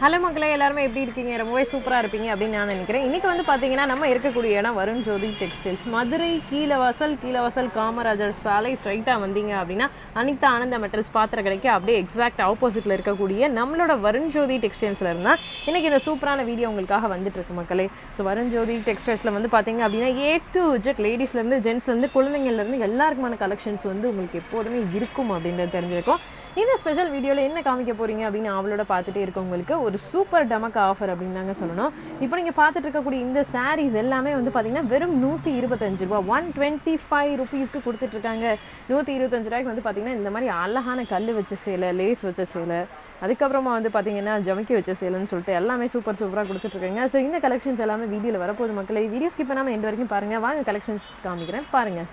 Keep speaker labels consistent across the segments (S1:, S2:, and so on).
S1: Hello மக்களே எல்லாருமே எப்படி இருக்கீங்க? ரொம்பவே சூப்பராக இருப்பீங்க அப்படின்னு நான் நினைக்கிறேன். இன்றைக்கி வந்து பார்த்தீங்கன்னா நம்ம இருக்கக்கூடிய இடம் வருண் ஜோதி டெக்ஸ்டைல்ஸ். மதுரை கீழவாசல் கீழவாசல் காமராஜர் சாலை ஸ்ட்ரைட்டாக வந்தீங்க அப்படின்னா அனிதா ஆனந்த மெட்டல்ஸ் பாத்திர கடைக்கு அப்படியே எக்ஸாக்ட் ஆப்போசிட்டில் இருக்கக்கூடிய நம்மளோட வருண் ஜோதி டெக்ஸ்டைல்ஸில் இருந்தால் இன்றைக்கி இந்த சூப்பரான வீடியோ உங்களுக்காக வந்துட்டுருக்கு மக்களே. ஸோ வருண் ஜோதி டெக்ஸ்டைல்ஸில் வந்து பார்த்தீங்க அப்படின்னா ஏ டு ஜெட் லேடிஸ்லேருந்து ஜென்ஸ்லேருந்து குழந்தைங்கள்லேருந்து எல்லாருக்குமான கலெக்ஷன்ஸ் வந்து உங்களுக்கு எப்போதுமே இருக்கும் அப்படின்றது தெரிஞ்சிருக்கும். இந்த ஸ்பெஷல் வீடியோவில் என்ன காமிக்க போறீங்க அப்படின்னு அவளோட பார்த்துட்டே இருக்கவங்களுக்கு ஒரு சூப்பர் டமக் ஆஃபர் அப்படின்னு தாங்க சொல்லணும். இப்போ நீங்கள் பார்த்துட்டு இருக்கக்கூடிய இந்த சாரீஸ் எல்லாமே வந்து பார்த்தீங்கன்னா வெறும் நூற்றி இருபத்தஞ்சு ரூபா ஒன் டுவெண்ட்டி ஃபைவ் ருபீஸ்க்கு கொடுத்துட்ருக்காங்க நூற்றி இருபத்தஞ்சு ரூபாய்க்கு வந்து பார்த்தீங்கன்னா இந்த மாதிரி அழகான கல் வச்ச சேலை லேஸ் வச்ச சேலை அதுக்கப்புறமா வந்து பார்த்தீங்கன்னா ஜமக்கி வச்ச சேலைன்னு சொல்லிட்டு எல்லாமே சூப்பர் சூப்பராக கொடுத்துட்ருக்காங்க ஸோ இந்த கலெக்ஷன்ஸ் எல்லாமே வீடியோவில் வரப்போகுது மக்களை. வீடியோ ஸ்கிப் பண்ணாமல் எண்டு வரைக்கும் பாருங்கள் வாங்க கலெக்ஷன்ஸ் காமிக்கிறேன். பாருங்கள்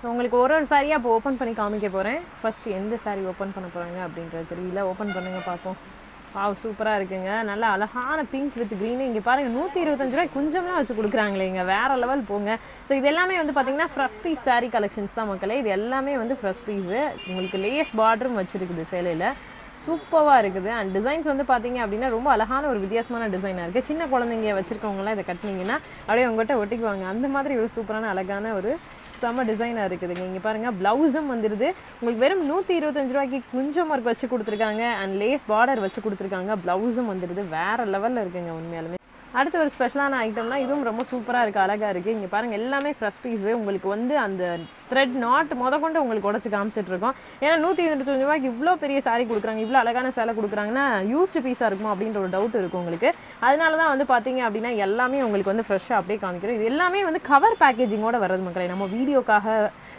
S1: ஸோ உங்களுக்கு ஒரு ஒரு சாரியாக இப்போ ஓப்பன் பண்ணி காமிக்க போகிறேன் ஃபர்ஸ்ட் எந்த சாரி ஓப்பன் பண்ண போகிறாங்க அப்படின்றது தெரியல. ஓப்பன் பண்ணுங்கள் பார்ப்போம். பாவ் சூப்பராக இருக்குங்க. நல்ல அழகான பிங்க் வித் க்ரீன் இங்கே பாருங்கள் நூற்றி இருபத்தஞ்சு ரூபாய் கொஞ்சமெலாம் வச்சு கொடுக்குறாங்களே இங்கே. வேறு லெவல் போங்க. ஸோ இது எல்லாமே வந்து பார்த்தீங்கன்னா ஃப்ரெஷ் பீஸ் saree கலெக்ஷன்ஸ் தான் மக்களே. இது எல்லாமே வந்து ஃப்ரெஷ் பீஸு உங்களுக்கு லேஸ் பார்டரும் வச்சுருக்குது சேலையில். சூப்பராக இருக்குது. அண்ட் டிசைன்ஸ் வந்து பார்த்தீங்க அப்படின்னா ரொம்ப அழகான ஒரு வித்தியாசமான டிசைனாக இருக்குது சின்ன குழந்தைங்க வச்சுருக்கவங்களாம் இதை கட்டினீங்கன்னா அப்படியே உங்கள்கிட்ட ஒட்டிக்குவாங்க. அந்த மாதிரி ஒரு சூப்பரான அழகான ஒரு செம்ம டிசைனாக இருக்குதுங்க. இங்கே பாருங்கள் ப்ளவுஸும் வந்துடுது உங்களுக்கு வெறும் நூற்றி இருபத்தஞ்சு ரூபாய்க்கு குஞ்சம் ஒர்க் வச்சு கொடுத்துருக்காங்க. அண்ட் லேஸ் பார்டர் வச்சு கொடுத்துருக்காங்க. ப்ளவுஸும் வந்துடுது வேறு லெவலில் இருக்குங்க உண்மையாலுமே. அடுத்து ஒரு ஸ்பெஷலான ஐட்டம்னா இதுவும் ரொம்ப சூப்பராக இருக்குது அழகாக இருக்குது இங்கே பாருங்கள் எல்லாமே ஃப்ரெஷ் பீஸு உங்களுக்கு வந்து அந்த த்ரெட் நாட் முத கொண்டு உங்களுக்கு உடச்சி காமிச்சிட்டு இருக்கோம். ஏன்னா நூற்றி இருபத்தஞ்சு ரூபாய்க்கு இவ்வளோ பெரிய சாரீ கொடுக்குறாங்க இவ்வளோ அழகான சேலை கொடுக்குறாங்கன்னா யூஸ்டு பீஸாக இருக்குமோ அப்படின்ற ஒரு டவுட் இருக்கும் உங்களுக்கு. அதனால தான் வந்து பார்த்தீங்க அப்படின்னா எல்லாமே உங்களுக்கு வந்து ஃப்ரெஷ்ஷாக அப்படியே காமிக்கிறோம். இது எல்லாமே வந்து கவர் பேக்கேஜிங்கோட வர்றது மக்களே. நம்ம வீடியோக்காக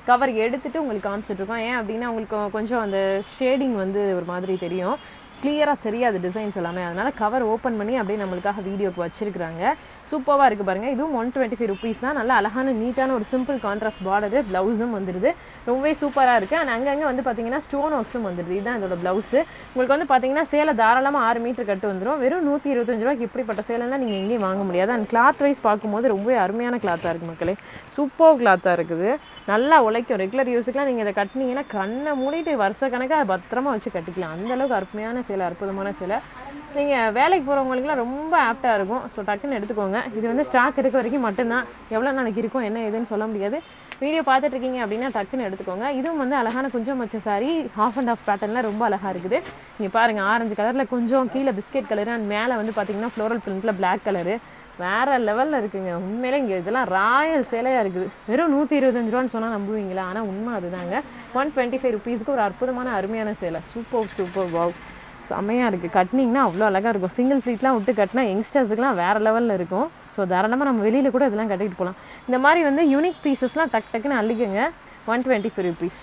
S1: கவர் எடுத்துகிட்டு உங்களுக்கு காமிச்சிட்ருக்கோம் ஏன் அப்படின்னா உங்களுக்கு கொஞ்சம் அந்த ஷேடிங் வந்து ஒரு மாதிரி தெரியும். கிளியராக தெரியாது டிசைன்ஸ் எல்லாமே. அதனால் கவர் ஓப்பன் பண்ணி அப்படியே நம்மளுக்காக வீடியோக்கு வச்சிருக்கிறாங்க. சூப்பராக இருக்குது பாருங்கள் இதுவும் ஒன் டுவெண்ட்டி ஃபைவ் ருபீஸ் தான். நல்லா அழகான நீட்டான ஒரு சிம்பிள் கான்ட்ராஸ்ட் பார்டரு ப்ளவுஸும் வந்துடுது ரொம்பவே சூப்பராக இருக்குது அண்ட் அங்கங்கே வந்து பார்த்தீங்கன்னா ஸ்டோன் ஒர்க்ஸும் வந்துடுது இதுதான் இதோட ப்ளவுஸு உங்களுக்கு வந்து பார்த்தீங்கன்னா சேலை தாராளமாக ஆறு மீட்டர் கட்டு வந்துடும் வெறும் நூற்றி இருபத்தஞ்சு ரூபாய்க்கு இப்படிப்பட்ட சேலைலாம் நீங்கள் எங்கேயும் வாங்க முடியாது. அண்ட் கிளாத் வைஸ் பார்க்கும்போது ரொம்பவே அருமையான கிளாத்தாக இருக்குது மக்களே. சூப்பர் கிளாத்தாக இருக்குது. நல்லா உழைக்கும். ரெகுலர் யூஸுக்குலாம் நீங்கள் இதை கட்டினீங்கன்னா கண்ணை மூடிட்டு வருஷ கணக்காக பத்திரமா வச்சு கட்டிக்கலாம். அந்த அளவுக்கு அருமையான சேலை அற்புதமான சேலை. நீங்கள் வேலைக்கு போகிறவங்களுக்குலாம் ரொம்ப ஆப்டாக இருக்கும். ஸோ டக்குன்னு எடுத்துக்கோங்க. இது வந்து ஸ்டாக் இருக்க வரைக்கும் மட்டும்தான். எவ்வளோ நாளைக்கு இருக்கும் என்ன ஏதுன்னு சொல்ல முடியாது. வீடியோ பார்த்துட்டு இருக்கீங்க அப்படின்னா டக்குன்னு எடுத்துக்கோங்க. இதுவும் வந்து அழகான கொஞ்சம் மச்ச சாரி ஹாஃப் அண்ட் ஆஃப் பேட்டர்னில் ரொம்ப அழகாக இருக்குது. நீங்கள் பாருங்கள் ஆரஞ்சு கலரில் கொஞ்சம் கீழே பிஸ்கெட் கலரு அண்ட் மேலே வந்து பார்த்தீங்கன்னா ஃப்ளோரல் பிரிண்ட்டில் பிளாக் கலரு வேற லெவலில் இருக்குங்க. உண்மையிலே இங்கே இதெல்லாம் ராயல் சேலையாக இருக்குது. வெறும் நூற்றி இருபத்தஞ்சு ரூபான்னு சொன்னால் நம்புவீங்களா? ஆனால் உண்மை அதுதாங்க. ஒன் டுவெண்ட்டி ஃபைவ் ருபீஸ்க்கு ஒரு அற்புதமான அருமையான சேலை. சூப்பர் சூப்பர் வாவ் செம்மையாக இருக்குது கட்டினீங்கன்னா அவ்வளோ அழகாக இருக்கும். சிங்கிள் ஃப்ளீட்லாம் விட்டு கட்டினா யங்ஸ்டர்ஸுக்குலாம் வேறு லெவலில் இருக்கும். ஸோ தாராளமாக நம்ம வெளியில் கூட இதெல்லாம் கட்டிகிட்டு போகலாம் இந்த மாதிரி வந்து யூனிக் பீசஸ்லாம் டக் டக்குன்னு அள்ளிக்கங்க. ஒன் டுவெண்ட்டி ஃபைவ் ருபீஸ்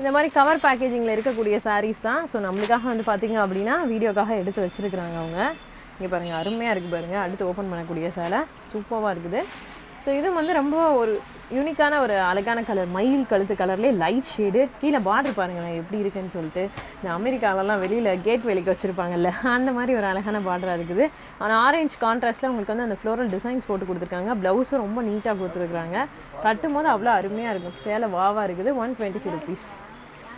S1: இந்த மாதிரி கவர் பேக்கேஜிங்கில் இருக்கக்கூடிய சாரீஸ் தான். ஸோ நம்மளுக்காக வந்து பார்த்தீங்க அப்படின்னா வீடியோக்காக எடுத்து வச்சுருக்குறாங்க அவங்க. இங்கே பாருங்கள் அருமையாக இருக்குது பாருங்கள் அடுத்து ஓப்பன் பண்ணக்கூடிய சேலை. சூப்பராக இருக்குது. ஸோ இது வந்து ரொம்ப ஒரு யூனிக்கான ஒரு அழகான கலர் மயில் கழுத்து கலர்லேயே லைட் ஷேடு கீழே பார்டர் பாருங்களேன் எப்படி இருக்குன்னு சொல்லிட்டு. இந்த அமெரிக்காலலாம் வெளியில் கேட் வேலைக்கு வச்சுருப்பாங்கல்ல அந்த மாதிரி ஒரு அழகான பார்டராக இருக்குது. ஆனால் ஆரஞ்சு கான்ட்ராஸ்ட்டில் உங்களுக்கு வந்து அந்த ஃப்ளோரல் டிசைன்ஸ் போட்டு கொடுத்துருக்காங்க. ப்ளவுஸும் ரொம்ப நீட்டாக கொடுத்துருக்குறாங்க. கட்டும் போது அவ்வளோ அருமையாக இருக்கும். சேலை வாவாக இருக்குது. One twenty five rupees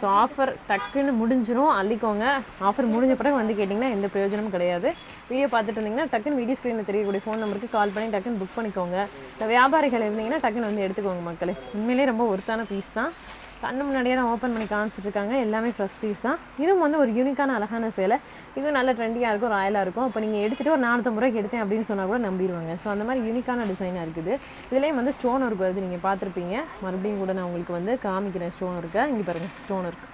S1: so offer டக்குன்னு முடிஞ்சிடும் அள்ளிக்கோங்க. ஆஃபர் முடிஞ்ச பிறகு வந்து கேட்டிங்கன்னா எந்த பிரயோஜனமும் கிடையாது. வீடியோ பார்த்துட்டு இருந்தீங்கன்னா டக்குன்னு வீடியோ ஸ்க்ரீனில் தெரியக்கூடிய ஃபோன் நம்பருக்கு கால் பண்ணி டக்குன்னு புக் பண்ணிக்கோங்க. இந்த வியாபாரிகள் இருந்தீங்கன்னா டக்குன்னு வந்து எடுத்துக்கோங்க மக்களே. உண்மையிலேயே ரொம்ப ஒருத்தான பீஸ் தான். கண்ணு முன்னாடியே தான் ஓப்பன் பண்ணி காமிச்சிட்டு இருக்காங்க. எல்லாமே ஃப்ரெஷ் பீஸ் தான். இதுவும் வந்து ஒரு யூனிக்கான அழகான சேலை. இதுவும் நல்ல ட்ரெண்டிங்காக இருக்கும் ராயலாக இருக்கும். அப்போ நீங்கள் எடுத்துகிட்டு ஒரு நானூற்றம்பது ரூபாய்க்கு எடுத்தேன் அப்படின்னு சொன்னால் கூட நம்பிடுவாங்க. ஸோ அந்த மாதிரி யூனிக்கான டிசைனாக இருக்குது. இதுலேயும் வந்து ஸ்டோன் ஒர்க் வருது. நீங்கள் பார்த்துருப்பீங்க. மறுபடியும் கூட நான் உங்களுக்கு வந்து காமிக்கிறேன் ஸ்டோன் ஒர்க்கை இங்கே பாருங்கள் ஸ்டோன் ஒர்க்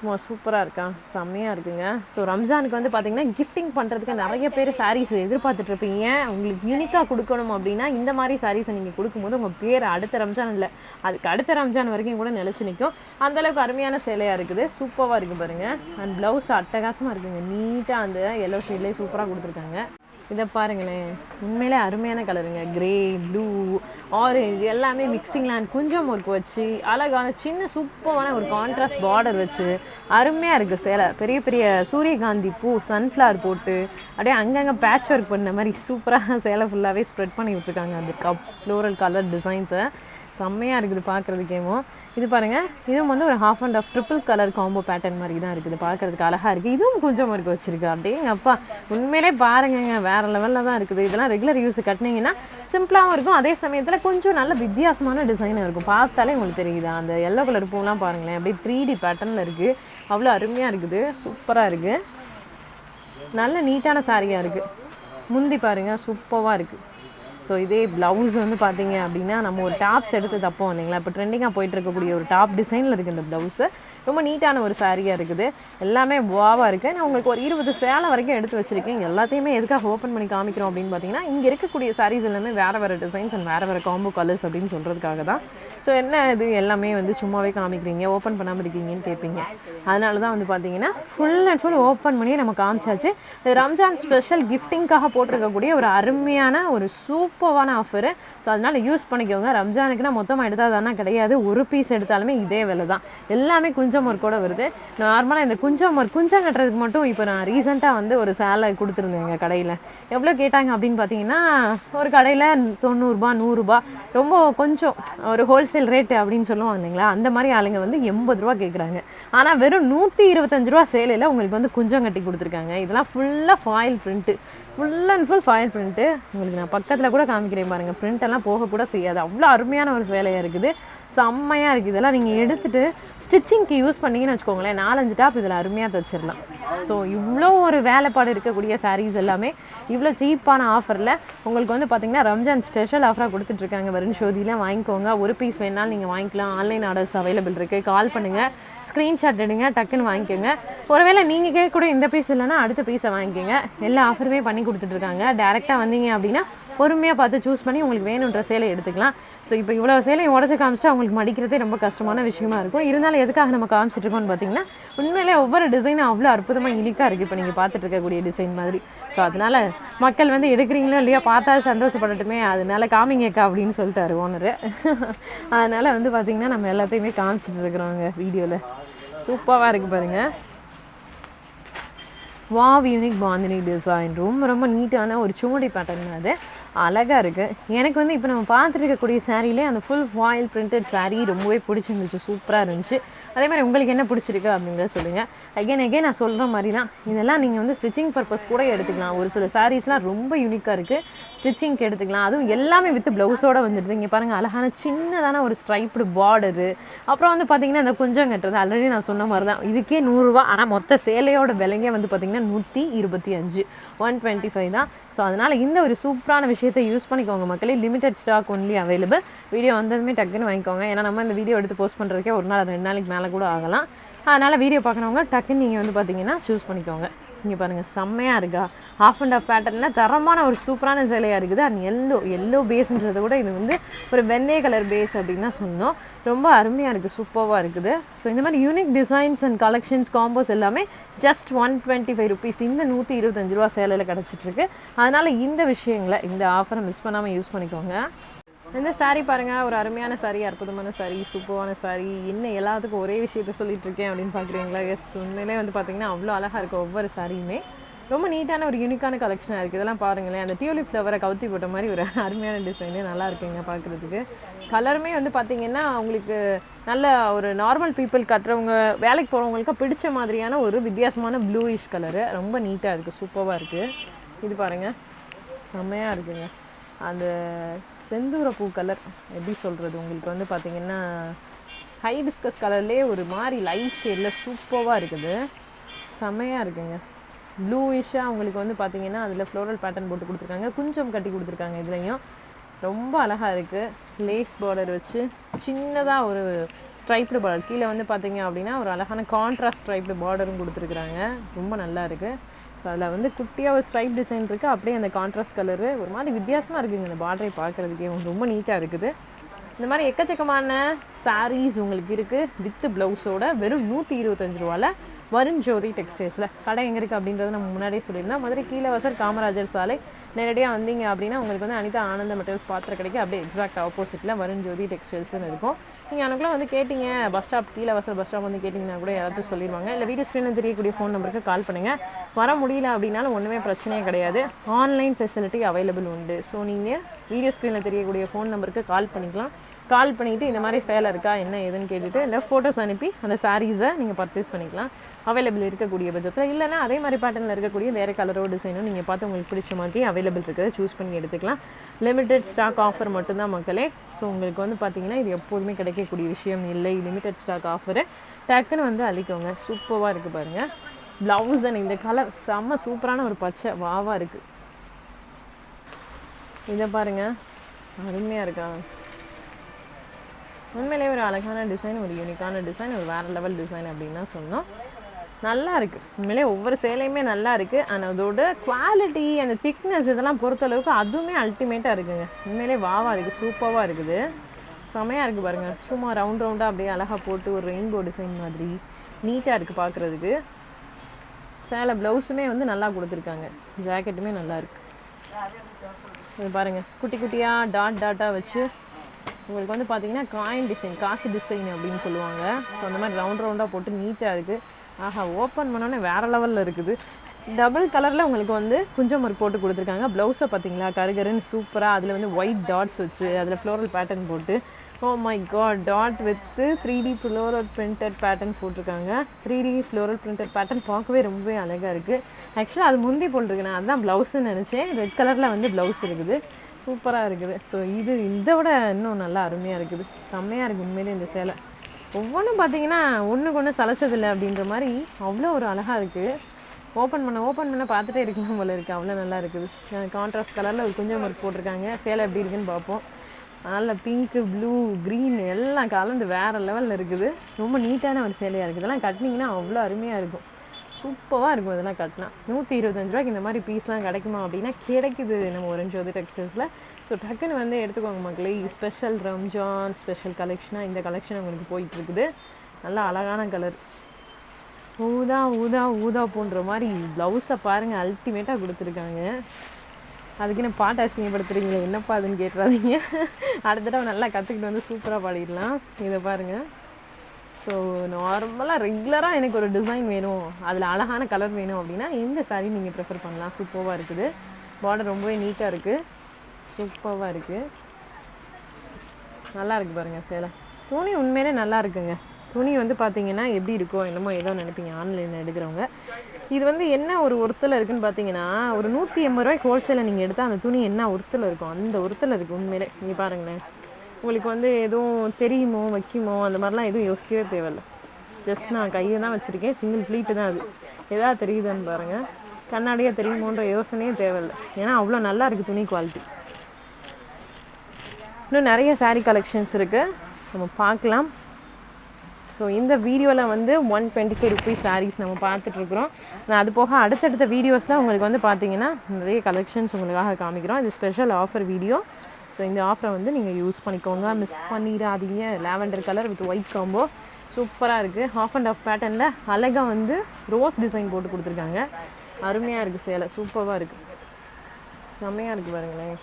S1: சும்மா சூப்பராக இருக்கான் செம்மையாக இருக்குங்க. ஸோ ரம்ஜானுக்கு வந்து பார்த்தீங்கன்னா கிஃப்டிங் பண்ணுறதுக்கு நிறைய பேர் சாரீஸ் எதிர்பார்த்துட்டு இருப்பீங்க. உங்களுக்கு யூனிக்காக கொடுக்கணும் அப்படின்னா இந்த மாதிரி சாரீஸை நீங்கள் கொடுக்கும்போது உங்கள் பேர் அடுத்த ரம்ஜான் இல்லை. அதுக்கு அடுத்த ரம்ஜான் வரைக்கும் கூட நிலச்சி நிற்கும் அந்தளவுக்கு அருமையான சேலையாக இருக்குது. சூப்பராக இருக்குது பாருங்கள் அண்ட் ப்ளவுஸ் அட்டகாசமாக இருக்குங்க. நீட்டாக அந்த எல்லோ ஷேட்லேயே சூப்பராக கொடுத்துருக்காங்க. இதை பாருங்களேன். உண்மையிலே அருமையான கலருங்க. கிரே ப்ளூ ஆரஞ்சு எல்லாமே மிக்சிங்லாம் கொஞ்சம் ஒர்க் வச்சு அழகான சின்ன சூப்பரான ஒரு கான்ட்ராஸ்ட் பார்டர் வச்சு அருமையாக இருக்குது சேலை. பெரிய பெரிய சூரியகாந்தி பூ சன்ஃப்ளவர் போட்டு அப்படியே அங்கங்கே பேட்ச் ஒர்க் பண்ண மாதிரி சூப்பராக சேலை ஃபுல்லாகவே ஸ்ப்ரெட் பண்ணி விட்ருக்காங்க அந்த கப் ஃப்ளோரல் கலர் டிசைன்ஸை செம்மையாக இருக்குது பார்க்குறதுக்கேமோ இது பாருங்க இதுவும் வந்து ஒரு half and half triple colour combo pattern மாதிரி தான் இருக்குது பார்க்கறதுக்கு அழகாக இருக்குது இதுவும் கொஞ்சம் இருக்கு வச்சுருக்கு. அப்படியே அப்பா உண்மையிலே பாருங்கங்க வேற லெவலில் தான் இருக்குது. இதெல்லாம் ரெகுலர் யூஸ் கட்டினீங்கன்னா சிம்பிளாகவும் இருக்கும். அதே சமயத்தில் கொஞ்சம் நல்ல வித்தியாசமான டிசைனாக இருக்கும். பார்த்தாலே உங்களுக்கு தெரியுது? அந்த எல்லோ கலர் பூலாம் பாருங்களேன். அப்படியே த்ரீ டி பேட்டர்னில் இருக்குது அவ்வளோ அருமையாக இருக்குது. சூப்பராக இருக்குது நல்ல நீட்டான சாரியாக இருக்குது முந்தி பாருங்க சூப்பராக இருக்குது ஸோ இதே ப்ளவுஸ் வந்து பார்த்தீங்க அப்படின்னா நம்ம ஒரு டாப்ஸ் எடுத்து தப்போம் இல்லைங்களா? இப்போ ட்ரெண்டிங்காக போயிட்டு இருக்கக்கூடிய ஒரு டாப் டிசைனில் இருக்குது இந்த ப்ளவுஸு ரொம்ப நீட்டான ஒரு சாரியாக இருக்குது. எல்லாமே வாவாக இருக்குது நான் உங்களுக்கு ஒரு இருபது சேலை வரைக்கும் எடுத்து வச்சுருக்கேன். எல்லாத்தையுமே எதுக்காக ஓப்பன் பண்ணி காமிக்கிறோம் அப்படின்னு பார்த்தீங்கன்னா இங்கே இருக்கக்கூடிய சாரீஸ் எல்லாமே வேறு வேறு டிசைன்ஸ் அண்ட் வேறு வேறு காம்போ கலர்ஸ் அப்படின்னு சொல்கிறதுக்காக தான். ஸோ என்ன இது? எல்லாமே வந்து சும்மாவே காமிக்கிறீங்க ஓப்பன் பண்ணாமல் இருக்கீங்கன்னு கேட்பீங்க அதனால தான் வந்து பார்த்தீங்கன்னா ஃபுல் அண்ட் ஃபுல் ஓப்பன் பண்ணி நம்ம காமிச்சாச்சு. இது ரம்ஜான் ஸ்பெஷல் கிஃப்டிங்காக போட்டிருக்கக்கூடிய ஒரு அருமையான ஒரு சூப்பரான ஆஃபரு ஸோ அதனால் யூஸ் பண்ணிக்கோங்க. ரம்ஜானுக்குனா மொத்தமாக எடுத்தால் தானே கிடையாது. ஒரு பீஸ் எடுத்தாலுமே இதே விலை தான் எல்லாமே குஞ்சம் ஒர்க்கோட வருது. நார்மலாக இந்த குஞ்சம் ஒர்க் குஞ்சம் கட்டுறதுக்கு மட்டும் இப்போ நான் ரீசெண்டாக வந்து ஒரு சேலை கொடுத்துருந்தேன் எங்கள் கடையில். எவ்வளோ கேட்டாங்க அப்படின்னு பார்த்தீங்கன்னா ஒரு கடையில் தொண்ணூறுரூபா நூறுரூபா ரொம்ப கொஞ்சம் ஒரு ஹோல்சேல் ரேட்டு அப்படின்னு சொல்லுவாங்க இல்லைங்களா? அந்த மாதிரி ஆளுங்க வந்து எண்பது ரூபா கேட்குறாங்க ஆனால் வெறும் நூற்றி இருபத்தஞ்சு ரூபா சேலையில் உங்களுக்கு வந்து குஞ்சம் கட்டி கொடுத்துருக்காங்க. இதெல்லாம் ஃபுல்லாக foil print full and full foil print உங்களுக்கு நான் பக்கத்தில் கூட காமிக்கிறேன் பாருங்கள் பிரிண்ட் எல்லாம் போக கூட செய்யாது. அவ்வளோ அருமையான ஒரு சேலையாக இருக்குது. செம்மையாக இருக்குது இதெல்லாம் நீங்கள் எடுத்துட்டு ஸ்டிச்சிங்க்கு யூஸ் பண்ணீங்கன்னு வச்சுக்கோங்களேன் நாலஞ்சு டாப் இதில் அருமையாக தச்சிடலாம் ஸோ இவ்வளோ ஒரு வேலைப்பாடு இருக்கக்கூடிய சாரீஸ் எல்லாமே இவ்வளோ சீப்பான ஆஃபரில் உங்களுக்கு வந்து பார்த்தீங்கன்னா ரம்ஜான் ஸ்பெஷல் ஆஃபராக கொடுத்துட்ருக்காங்க வருண் ஷோதிலாம் வாங்கிக்கோங்க. ஒரு பீஸ் வேணாலும் நீங்கள் வாங்கிக்கலாம். ஆன்லைன் ஆர்டர்ஸ் அவைலபிள் இருக்குது கால் பண்ணுங்கள் ஸ்க்ரீன்ஷாட் எடுங்க. டக்குன்னு வாங்கிக்கோங்க. ஒருவேளை நீங்கள் கேட்கக்கூடிய இந்த பீஸ் இல்லைன்னா அடுத்த பீஸை வாங்கிக்கோங்க. எல்லா ஆஃபருமே பண்ணி கொடுத்துட்ருக்காங்க டேரெக்டாக வந்தீங்க அப்படின்னா பொறுமையாக பார்த்து சூஸ் பண்ணி உங்களுக்கு வேணுன்ற சேலை எடுத்துக்கலாம். ஸோ இப்போ இவ்வளோ சேலையை உடச்சி காமிச்சிட்டா அவங்களுக்கு மடிக்கிறதே ரொம்ப கஷ்டமான விஷயமா இருக்கும். இருந்தாலும் எதுக்காக நம்ம காமிச்சிட்டு இருக்கோம்னு பார்த்தீங்கன்னா உண்மையிலே ஒவ்வொரு டிசைனும் அவ்வளோ அற்புதமாக இனிக்காக இருக்குது இப்போ நீங்கள் பார்த்துட்டு இருக்கக்கூடிய டிசைன் மாதிரி. ஸோ அதனால் மக்கள் வந்து எடுக்கிறீங்களோ இல்லையா பார்த்தா சந்தோஷப்படட்டுமே. அதனால காமிங்கக்கா அப்படின்னு சொல்லிட்டாரு ஓனரு அதனால் வந்து பார்த்திங்கன்னா நம்ம எல்லாத்தையுமே காமிச்சிட்டு இருக்கிறோங்க வீடியோவில் சூப்பராக இருக்குது பாருங்கள் வாவ் யூனிக் பாந்தினி டிசைன் ரொம்ப ரொம்ப நீட்டான ஒரு சுவடி பேட்டர்ன் அது. அழகாக இருக்குது எனக்கு வந்து இப்போ நம்ம பார்த்துருக்கக்கூடிய சாரீலே அந்த ஃபுல் ஃபாயில் பிரிண்டட் சாரீ ரொம்பவே பிடிச்சிருந்துச்சு. சூப்பராக இருந்துச்சு. அதே மாதிரி உங்களுக்கு என்ன பிடிச்சிருக்கு அப்படிங்கிறத சொல்லுங்கள் அகைன் அகைன் நான் சொல்கிற மாதிரி தான் இதெல்லாம் நீங்கள் வந்து ஸ்டிச்சிங் பர்பஸ் கூட எடுத்துக்கலாம். ஒரு சில சாரீஸ்லாம் ரொம்ப யூனிக்காக இருக்குது ஸ்டிச்சிங்க்கு எடுத்துக்கலாம். அதுவும் எல்லாமே வித் ப்ளவுஸோட வந்துடுது. இங்கே பாருங்கள் அழகான சின்னதான ஒரு ஸ்ட்ரைப்டு பார்டரு அப்புறம் வந்து பார்த்தீங்கன்னா இந்த கொஞ்சம் கட்டுறது ஆல்ரெடி நான் சொன்ன மாதிரி தான் இதுக்கே நூறுரூவா ஆனால் மொத்த சேலையோட விலைங்க வந்து பார்த்திங்கன்னா நூற்றி இருபத்தி அஞ்சு. ஒன் டுவெண்ட்டி ஃபைவ் தான். ஸோ அதனால் இந்த ஒரு சூப்பரான விஷயத்தை யூஸ் பண்ணிக்கோங்க மக்களே. Limited stock only available video வந்ததுமே டக்குன்னு வாங்கிக்கோங்க. ஏன்னா நம்ம இந்த வீடியோ எடுத்து போஸ்ட் பண்ணுறதுக்கே ஒரு நாள் ரெண்டு நாளைக்கு மேலே கூட ஆகலாம். அதனால் வீடியோ பார்க்குறவங்க டக்குன்னு நீங்கள் வந்து பார்த்தீங்கன்னா சூஸ் பண்ணிக்கோங்க. இங்கே பாருங்கள் செம்மையாக இருக்கா? ஆஃப் அண்ட் ஆஃப் பேட்டர்னில் தரமான ஒரு சூப்பரான சேலையாக இருக்குது. அண்ட் எல்லோ எல்லோ பேஸுன்றதை விட இது வந்து ஒரு வெண்ணெய் கலர் பேஸ் அப்படின்னு தான் சொன்னோம். ரொம்ப அருமையாக இருக்குது சூப்பராக இருக்குது. ஸோ இந்த மாதிரி unique designs and collections combos எல்லாமே just one twenty five rupees இந்த நூற்றி இருபத்தஞ்சு ரூபா சேலையில் கிடச்சிட்ருக்கு அதனால் இந்த விஷயங்களை இந்த ஆஃபரை மிஸ் பண்ணாமல் யூஸ் பண்ணிக்கோங்க. இந்த சாரீ பாருங்க ஒரு அருமையான saree அற்புதமான சாரீ சூப்பரான சாரீ என்ன எல்லாத்துக்கும் ஒரே விஷயத்த சொல்லிட்டு இருக்கேன் அப்படின்னு பார்க்குறீங்களா எஸ் உண்மையிலே வந்து பார்த்தீங்கன்னா அவ்வளோ அழகாக இருக்கும் ஒவ்வொரு சாரியுமே ரொம்ப நீட்டான ஒரு யூனிக்கான கலெக்ஷனாக இருக்குது இதெல்லாம் பாருங்களேன் அந்த டியூலிப் ஃப்ளவரை கவுத்தி போட்ட மாதிரி ஒரு அருமையான டிசைனு நல்லா இருக்குங்க பார்க்குறதுக்கு கலருமே வந்து பார்த்தீங்கன்னா உங்களுக்கு நல்ல ஒரு நார்மல் பீப்புள் கட்டுறவங்க வேலைக்கு போகிறவங்களுக்கு பிடிச்ச மாதிரியான ஒரு வித்தியாசமான ப்ளூயிஷ் கலரு ரொம்ப நீட்டாக இருக்குது சூப்பராக இருக்குது இது பாருங்கள் செம்மையாக இருக்குங்க. அந்த செந்தூர பூ கலர் எப்படி சொல்கிறது உங்களுக்கு வந்து பார்த்தீங்கன்னா ஹைபிஸ்கஸ் கலர்லேயே ஒரு மாதிரி லைட் ஷேடில் சூப்பராக இருக்குது. செம்மையாக இருக்குங்க. ப்ளூயிஷாக உங்களுக்கு வந்து பார்த்தீங்கன்னா அதில் ஃப்ளோரல் பேட்டர்ன் போட்டு கொடுத்துருக்காங்க. குஞ்சம் கட்டி கொடுத்துருக்காங்க இதுலேயும். ரொம்ப அழகாக இருக்குது லேஸ் பார்டர் வச்சு சின்னதாக ஒரு ஸ்ட்ரைப்டு பார்டர் கீழே வந்து பார்த்தீங்க அப்படின்னா ஒரு அழகான கான்ட்ராஸ்ட் ஸ்ட்ரைப்டு பார்டரும் கொடுத்துருக்குறாங்க. ரொம்ப நல்லா இருக்குது ஸோ அதில் வந்து குட்டியாக ஒரு ஸ்ட்ரைப் டிசைன் இருக்குது அப்படியே அந்த கான்ட்ராஸ்ட் கலரு ஒரு மாதிரி வித்தியாசமாக இருக்குங்க இந்த பார்டரை பார்க்குறதுக்கே. ரொம்ப நீட்டாக இருக்குது. இந்த மாதிரி எக்கச்சக்கமான சாரீஸ் உங்களுக்கு இருக்குது வித்து ப்ளவுஸோட வெறும் நூற்றி இருபத்தஞ்சு ரூபால வருண் ஜோதி டெக்ஸ்டைல்ஸில் கடை எங்கே இருக்குது அப்படின்றத நம்ம முன்னாடியே சொல்லியிருந்தோம். மதுரை கீழே வசர் காமராஜர் சாலை. நேரடியாக வந்தீங்க அப்படின்னா உங்களுக்கு வந்து அனிதா ஆனந்த மெட்டல்ஸ் பாத்திர கிடைக்கும். அப்படியே எக்ஸாக்ட் ஆப்போசிட்டில் வருண் ஜோதி டெக்ஸ்டைல்ஸ்னு இருக்கும். நீங்கள் எனக்குலாம் வந்து கேட்டிங்க பஸ் ஸ்டாப் கீழே வசல் பஸ் ஸ்டாப் வந்து கேட்டிங்கன்னா கூட யாராச்சும் சொல்லிடுவாங்க. இல்லை வீடியோ ஸ்க்ரீனில் தெரியக்கூடிய ஃபோன் நம்பருக்கு கால் பண்ணுங்கள் வர முடியல அப்படின்னாலும் ஒன்றுமே பிரச்சனையே கிடையாது. ஆன்லைன் ஃபெசிலிட்டி அவைலபிள் உண்டு. ஸோ நீங்கள் வீடியோ ஸ்க்ரீனில் தெரியக்கூடிய ஃபோன் நம்பருக்கு கால் பண்ணிக்கலாம். கால் பண்ணிவிட்டு இந்த மாதிரி சேலை இருக்கா என்ன ஏதுன்னு கேட்டுட்டு இல்லை ஃபோட்டோஸ் அனுப்பி அந்த சாரீஸை நீங்கள் பர்ச்சேஸ் பண்ணிக்கலாம். அவைலபிள் இருக்கக்கூடிய பட்சத்தில். இல்லைன்னா அதே மாதிரி பேட்டர்னில் இருக்கக்கூடிய வேறு கலரோ டிசைனோ நீங்கள் பார்த்து உங்களுக்கு பிடிச்ச மாதிரி அவைலபிள் இருக்கிறத சூஸ் பண்ணி எடுத்துக்கலாம். லிமிடெட் ஸ்டாக் ஆஃபர் மட்டும்தான் மக்களே. ஸோ உங்களுக்கு வந்து பார்த்தீங்கன்னா இது எப்போதுமே கிடைக்கக்கூடிய விஷயம் இல்லை. லிமிடெட் ஸ்டாக் ஆஃபரு டக்குன்னு வந்து அழிக்கோங்க. சூப்பராக இருக்குது பாருங்கள் ப்ளவுஸ் அண்ட் இந்த கலர் செம்ம சூப்பரான ஒரு பச்சை வாவாக இருக்குது இதை பாருங்க. அருமையாக இருக்கா? உண்மையிலேயே ஒரு அழகான டிசைன் ஒரு யூனிக்கான டிசைன் ஒரு வேறு லெவல் டிசைன் அப்படின்னு தான் சொன்னோம். நல்லா இருக்குது உண்மையிலே ஒவ்வொரு சேலையுமே நல்லா இருக்குது ஆனால் அதோட குவாலிட்டி அந்த திக்னஸ் இதெல்லாம் பொறுத்தளவுக்கு அதுவுமே அல்டிமேட்டாக இருக்குதுங்க உண்மையிலே வாவாக இருக்குது சூப்பராக இருக்குது. செமையாக இருக்குது பாருங்கள் சும்மா ரவுண்ட் ரவுண்டாக அப்படியே அழகாக போட்டு ஒரு ரெயின்போ டிசைன் மாதிரி நீட்டாக இருக்குது பார்க்குறதுக்கு சேலை ப்ளவுஸுமே வந்து நல்லா கொடுத்துருக்காங்க. ஜாக்கெட்டுமே நல்லா இருக்குது இது பாருங்கள் குட்டி குட்டியாக டாட் டாட்டாக வச்சு உங்களுக்கு வந்து பார்த்தீங்கன்னா காயின் டிசைன் காசு டிசைன் அப்படின்னு சொல்லுவாங்க. ஸோ அந்த மாதிரி ரவுண்ட் ரவுண்டாக போட்டு நீட்டாக இருக்குது ஆஹா ஓப்பன் பண்ணோன்னே வேறு லெவலில் இருக்குது. டபுள் கலரில் உங்களுக்கு வந்து குஞ்சம் ஒர்க் போட்டு கொடுத்துருக்காங்க. ப்ளவுஸை பார்த்தீங்களா கருகருன்னு சூப்பராக அதில் வந்து ஒயிட் டாட்ஸ் வச்சு அதில் ஃப்ளோரல் பேட்டர்ன் போட்டு. ஓ my god dot with three D floral printed pattern போட்டிருக்காங்க. Three D floral printed pattern பார்க்கவே ரொம்பவே அழகாக இருக்குது ஆக்சுவலாக அது முந்தி போட்டிருக்கு நான் அதான் ப்ளவுஸ்ன்னு நினச்சேன். ரெட் கலரில் வந்து ப்ளவுஸ் இருக்குது. சூப்பராக இருக்குது. ஸோ இது இதை விட இன்னும் நல்லா அருமையாக இருக்குது. செம்மையாக இருக்குது உண்மையிலே இந்த சேலை. ஒவ்வொன்றும் பார்த்தீங்கன்னா ஒன்றுக்கு ஒன்று சளைச்சதில்லை அப்படின்ற மாதிரி அவ்வளோ ஒரு அழகாக இருக்குது ஓப்பன் பண்ண ஓப்பன் பண்ண பார்த்துட்டே இருக்கலாம் போல இருக்குது அவ்வளோ நல்லா இருக்குது. கான்ட்ராஸ்ட் கலரில் ஒரு கொஞ்சம் ஒர்க் போட்டிருக்காங்க. சேலை எப்படி இருக்குன்னு பார்ப்போம். நல்ல பிங்க்கு ப்ளூ க்ரீன் எல்லாம் கலந்து வேறு லெவலில் இருக்குது. ரொம்ப நீட்டான ஒரு சேலையாக இருக்குது இதெல்லாம் கட்டினீங்கன்னா அவ்வளோ அருமையாக இருக்கும். சூப்பராக இருக்கும் இதெல்லாம் கட்டினா. நூற்றி இருபத்தஞ்சு ரூபாய்க்கு இந்த மாதிரி பீஸ்லாம் கிடைக்குமா அப்படின்னா கிடைக்குது. நம்ம ஒரஞ்சோதி டெக்ஸ்டைல்ஸில் ஸோ டக்குன்னு வந்து எடுத்துக்கோங்க மக்களே ஸ்பெஷல் ரம்ஜான் ஸ்பெஷல் கலெக்ஷனாக இந்த கலெக்ஷன் உங்களுக்கு போயிட்டு இருக்குது நல்லா அழகான கலர் ஊதா ஊதா ஊதா போன்ற மாதிரி ப்ளவுஸை பாருங்கள் அல்டிமேட்டாக கொடுத்துருக்காங்க. அதுக்கு என்ன பாட்டு அசிங்கப்படுத்துறீங்களே என்னப்பா அதுன்னு கேட்டுறாதீங்க. அடுத்த தடவை நல்லா கற்றுக்கிட்டு வந்து சூப்பராக பாடிடலாம். இதை பாருங்கள் ஸோ நார்மலாக ரெகுலராக எனக்கு ஒரு டிசைன் வேணும். அதில் அழகான கலர் வேணும் அப்படின்னா இந்த சாரீ நீங்கள் ப்ரிஃபர் பண்ணலாம். சூப்பராக இருக்குது. பார்டர் ரொம்பவே நீட்டாக இருக்குது சூப்பராக இருக்குது நல்லாயிருக்கு பாருங்கள் சேலை. துணி உண்மையிலே நல்லா இருக்குங்க. துணி வந்து பார்த்தீங்கன்னா எப்படி இருக்கோ என்னமோ ஏதோ நினைப்பீங்க ஆன்லைனில் எடுக்கிறவங்க. இது வந்து என்ன ஒரு ஒருத்தில் இருக்குன்னு பார்த்தீங்கன்னா ஒரு நூற்றி எண்பது ரூபாய்க்கு ஹோல்சேலில் நீங்கள் எடுத்தால் அந்த துணி என்ன ஒருத்தல இருக்கும் அந்த ஒருத்தில் இருக்குது உண்மையிலே. நீங்கள் பாருங்களேன். உங்களுக்கு வந்து எதுவும் தெரியுமோ வைக்குமோ அந்த மாதிரிலாம் எதுவும் யோசிக்கவே தேவையில்ல. ஜஸ்ட் நான் கையை தான் வச்சுருக்கேன். சிங்கிள் ப்ளீட்டு தான் அது. எதாவது தெரியுதான்னு பாருங்கள் கண்ணாடியாக தெரியுமோன்ற யோசனையே தேவையில்லை. ஏன்னா அவ்வளோ நல்லா இருக்குது துணி குவாலிட்டி இன்னும் நிறைய சாரீ கலெக்ஷன்ஸ் இருக்குது நம்ம பார்க்கலாம். ஸோ இந்த வீடியோவில் வந்து one twenty five rupees sarees நம்ம பார்த்துட்ருக்குறோம் நான் அது போக அடுத்தடுத்த வீடியோஸில் உங்களுக்கு வந்து பார்த்தீங்கன்னா நிறைய கலெக்ஷன்ஸ் உங்களுக்காக காமிக்கிறோம். இது ஸ்பெஷல் ஆஃபர் வீடியோ ஸோ இந்த ஆஃபரை வந்து நீங்கள் யூஸ் பண்ணிக்கோங்க. மிஸ் பண்ணிடாதீங்க. Lavender colour with white combo சூப்பராக இருக்குது ஹாஃப் அண்ட் ஆஃப் பேட்டர்னில் அழகாக வந்து ரோஸ் டிசைன் போட்டு கொடுத்துருக்காங்க. அருமையாக இருக்குது சேலை. சூப்பராக இருக்குது செம்மையாக இருக்குது பாருங்களேன்.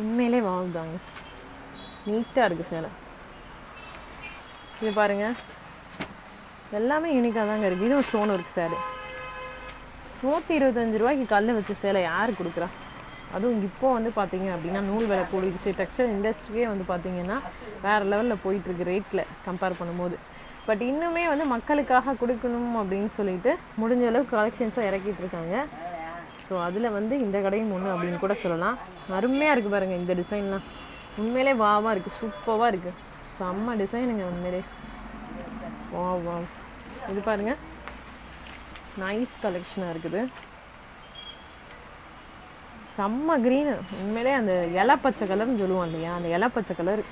S1: உண்மையிலே வாங்குதாங்க நீட்டாக இருக்குது சேலை. இது பாருங்கள் எல்லாமே யூனிக்காக தாங்க இருக்குது இதுவும் ஸ்டோன் இருக்குது சேலை நூற்றி இருபத்தஞ்சு ரூபாய்க்கு கல் வச்ச சேலை யார் கொடுக்குறா? அதுவும் இப்போ வந்து பார்த்தீங்க அப்படின்னா நூல் விலை கூடிடுச்சு. டெக்ஸ்டைல் இண்டஸ்ட்ரியே வந்து பார்த்தீங்கன்னா வேறு லெவலில் போயிட்டுருக்கு ரேட்டில் கம்பேர் பண்ணும்போது. பட் இன்னுமே வந்து மக்களுக்காக கொடுக்கணும் அப்படின்னு சொல்லிட்டு முடிஞ்ச அளவுக்கு கலெக்ஷன்ஸாக இறக்கிட்டு இருக்காங்க. ஸோ அதில் வந்து இந்த கடையும் ஒன்று அப்படின்னு கூட சொல்லலாம். அருமையாக இருக்குது பாருங்கள் இந்த டிசைன்லாம். உண்மையிலே வாவாக இருக்குது சூப்பராக இருக்குது செம்ம டிசைனுங்க உண்மையிலே. வா வா இது பாருங்கள் நைஸ் கலெக்ஷனாக இருக்குது. செம்ம க்ரீனு உண்மையிலே அந்த இலை பச்சை கலர்னு சொல்லுவோம் இல்லையா? அந்த இலை பச்சை கலர்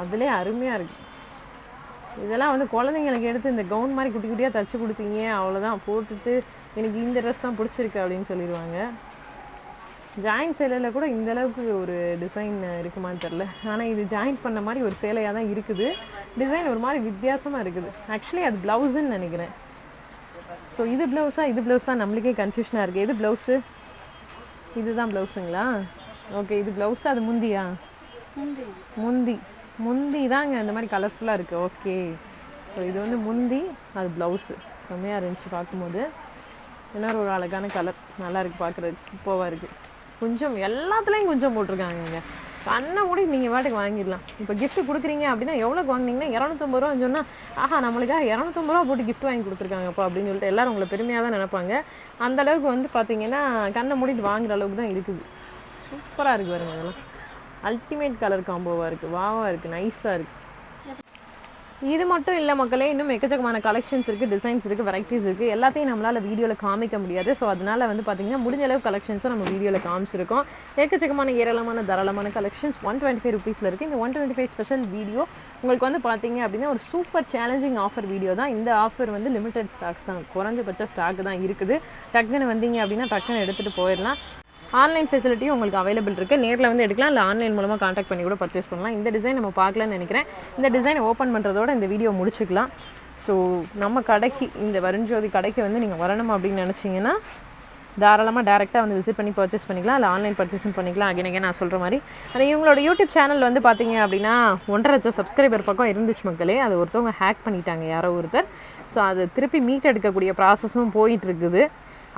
S1: அதிலே அருமையாக இருக்குது இதெல்லாம் வந்து குழந்தைங்களுக்கு எடுத்து இந்த கவுன் மாதிரி குட்டி குட்டியாக தச்சு கொடுத்தீங்க. அவ்வளோதான் போட்டுட்டு எனக்கு இந்த ட்ரெஸ் தான் பிடிச்சிருக்கு அப்படின்னு சொல்லிடுவாங்க ஜாயிண்ட் சேலையில் கூட இந்த அளவுக்கு ஒரு டிசைன் இருக்குமான்னு தெரில ஆனால் இது ஜாயிண்ட் பண்ண மாதிரி ஒரு சேலையாக தான் இருக்குது. டிசைன் ஒரு மாதிரி வித்தியாசமாக இருக்குது. ஆக்சுவலி அது ப்ளவுஸுன்னு நினைக்கிறேன். ஸோ இது ப்ளவுஸா இது ப்ளவுஸா நம்மளுக்கே கன்ஃபியூஷனாக இருக்குது எது ப்ளவுஸு இதுதான் ப்ளவுஸுங்களா ஓகே இது ப்ளவுஸா அது முந்தியா? முந்தி. முந்தி. தாங்க இந்த மாதிரி கலர்ஃபுல்லாக இருக்குது ஓகே ஸோ இது வந்து முந்தி அது ப்ளவுஸு செம்மையாக இருந்துச்சு பார்க்கும்போது. இன்னொரு ஒரு அழகான கலர் நல்லா இருக்குது பார்க்குறது சூப்பராக இருக்குது கொஞ்சம் எல்லாத்துலேயும் கொஞ்சம் போட்டிருக்காங்கங்க கண்ணை மூடி நீங்கள் பாட்டுக்கு வாங்கிடலாம். இப்போ கிஃப்ட் கொடுக்குறீங்க அப்படின்னா எவ்வளோக்கு வாங்கினீங்கன்னா இரநூத்தம்பது ரூபான்னு சொன்னால் ஆஹா நம்மளுக்காக இரநூத்தம்பது ரூபா போட்டு கிஃப்ட் வாங்கி கொடுத்துருக்காங்கப்பா அப்படின்னு சொல்லிட்டு எல்லாரும் உங்களை பெருமையாக தான் நினைப்பாங்க. அந்த அளவுக்கு வந்து பார்த்தீங்கன்னா கண்ணை மூடிட்டு வாங்குற அளவுக்கு தான் இருக்குது. சூப்பராக இருக்குது பாருங்க அதெல்லாம் அல்டிமேட் கலர் காம்போவாக இருக்குது வாவாக இருக்குது நைஸாக இருக்குது இது மட்டும் இல்லை மக்களே இன்னும் எக்கச்சக்கமான கலெக்ஷன்ஸ் இருக்குது டிசைன்ஸ் இருக்குது வெரைட்டிஸ் இருக்குது எல்லாத்தையும் நம்மளால் வீடியோவில் காமிக்க முடியாது. ஸோ அதனால் வந்து பார்த்திங்கன்னா முடிஞ்ச அளவு கலெக்ஷன்ஸை நம்ம வீடியோவில் காமிச்சிருக்கோம். எக்கச்சக்கமான ஏராளமான தாராளமான கலெக்ஷன்ஸ் ஒன் டுவெண்ட்டி ஃபைவ் ருபீஸில் இருக்குது இந்த one twenty five special video உங்களுக்கு வந்து பார்த்திங்க அப்படின்னா ஒரு சூப்பர் சேலஞ்சிங் ஆஃபர் வீடியோ தான். இந்த ஆஃபர் வந்து லிமிடெட் ஸ்டாக்ஸ் தான். குறைஞ்சபட்ச ஸ்டாக் தான் இருக்குது. டக்குன்னு வந்தீங்க அப்படின்னா டக்குன்னு எடுத்துகிட்டு போயிடலாம். ஆன்லைன் ஃபெசிலிட்டியும் உங்களுக்கு அவைலபிள் இருக்குது நேரில் வந்து எடுக்கலாம். இல்லை ஆன்லைன் மூலமாக காண்டாக்ட் பண்ணி கூட பர்ச்சேஸ் பண்ணலாம். இந்த டிசைன் நம்ம பார்க்கலன்னு நினைக்கிறேன். இந்த டிசைனை ஓப்பன் பண்ணுறதோட இந்த வீடியோ முடிச்சுக்கலாம். ஸோ நம்ம கடைக்கு இந்த வருண்ஜோதி கடைக்கு வந்து நீங்கள் வரணும் அப்படின்னு நினச்சிங்கன்னா தாராளமாக டேரெக்டாக வந்து விசிட் பண்ணி பர்ச்சேஸ் பண்ணிக்கலாம். இல்லை ஆன்லைன் பர்ச்சேஸும் பண்ணிக்கலாம். அகைன் நான் சொல்கிற மாதிரி. ஆனால் இவங்களோட யூடியூப் சேனல் வந்து பார்த்தீங்க அப்படின்னா ஒன்றரை லட்சம் சப்ஸ்கிரைபர் பக்கம் இருந்துச்சு மக்களே. அது ஒருத்தவங்க ஹேக் பண்ணிட்டாங்க. யாரோ ஒருத்தர். ஸோ அது திருப்பி மீட் எடுக்கக்கூடிய ப்ராசஸும் போயிட்டு இருக்குது.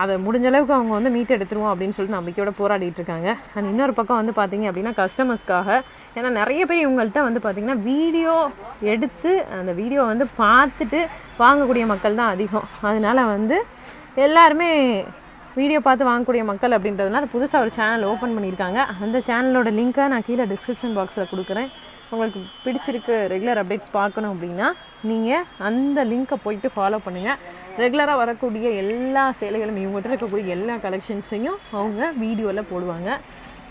S1: அதை முடிஞ்ச அளவுக்கு அவங்க வந்து மீட் எடுத்துருவோம் அப்படின்னு சொல்லிட்டு நம்பிக்கையோட போராடிட்டு இருக்காங்க. அண்ட் இன்னொரு பக்கம் வந்து பார்த்தீங்க அப்படின்னா கஸ்டமர்ஸ்க்காக ஏன்னா நிறைய பேர் இவங்கள்ட்ட வந்து பார்த்திங்கன்னா வீடியோ எடுத்து அந்த வீடியோ வந்து பார்த்துட்டு வாங்கக்கூடிய மக்கள் தான் அதிகம். அதனால வந்து எல்லாருமே வீடியோ பார்த்து வாங்கக்கூடிய மக்கள் அப்படின்றதுனால புதுசாக ஒரு சேனல் ஓப்பன் பண்ணியிருக்காங்க. அந்த சேனலோட லிங்க்கை நான் கீழே டிஸ்கிரிப்ஷன் பாக்ஸில் கொடுக்குறேன். உங்களுக்கு பிடிச்சிருக்கு ரெகுலர் அப்டேட்ஸ் பார்க்கணும் அப்படின்னா நீங்கள் அந்த லிங்க்கை போயிட்டு ஃபாலோ பண்ணுங்கள் ரெகுலராக வரக்கூடிய எல்லா சேலைகளும் இவங்ககிட்ட இருக்கக்கூடிய எல்லா கலெக்ஷன்ஸையும் அவங்க வீடியோவில் போடுவாங்க.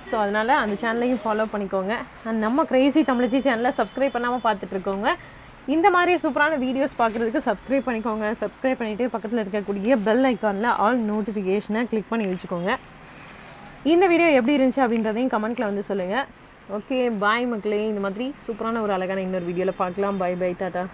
S1: ஸோ அதனால் அந்த சேனலையும் ஃபாலோ பண்ணிக்கோங்க. அண்ட் நம்ம கிரேசி தமிழ்ச்சி சேனலை சப்ஸ்கிரைப் பண்ணாமல் பார்த்துட்ருக்கோங்க. இந்த மாதிரி சூப்பரான வீடியோஸ் பார்க்குறதுக்கு சப்ஸ்கிரைப் பண்ணிக்கோங்க. சப்ஸ்கிரைப் பண்ணிவிட்டு பக்கத்தில் இருக்கக்கூடிய பெல் ஐக்கானில் ஆல் நோட்டிஃபிகேஷனை கிளிக் பண்ணி வச்சுக்கோங்க. இந்த வீடியோ எப்படி இருந்துச்சு அப்படின்றதையும் கமெண்ட்டில் வந்து சொல்லுங்கள் ஓகே பாய் மக்களே. இந்த மாதிரி சூப்பரான ஒரு அழகான இன்னொரு வீடியோவில் பார்க்கலாம். Bye bye tata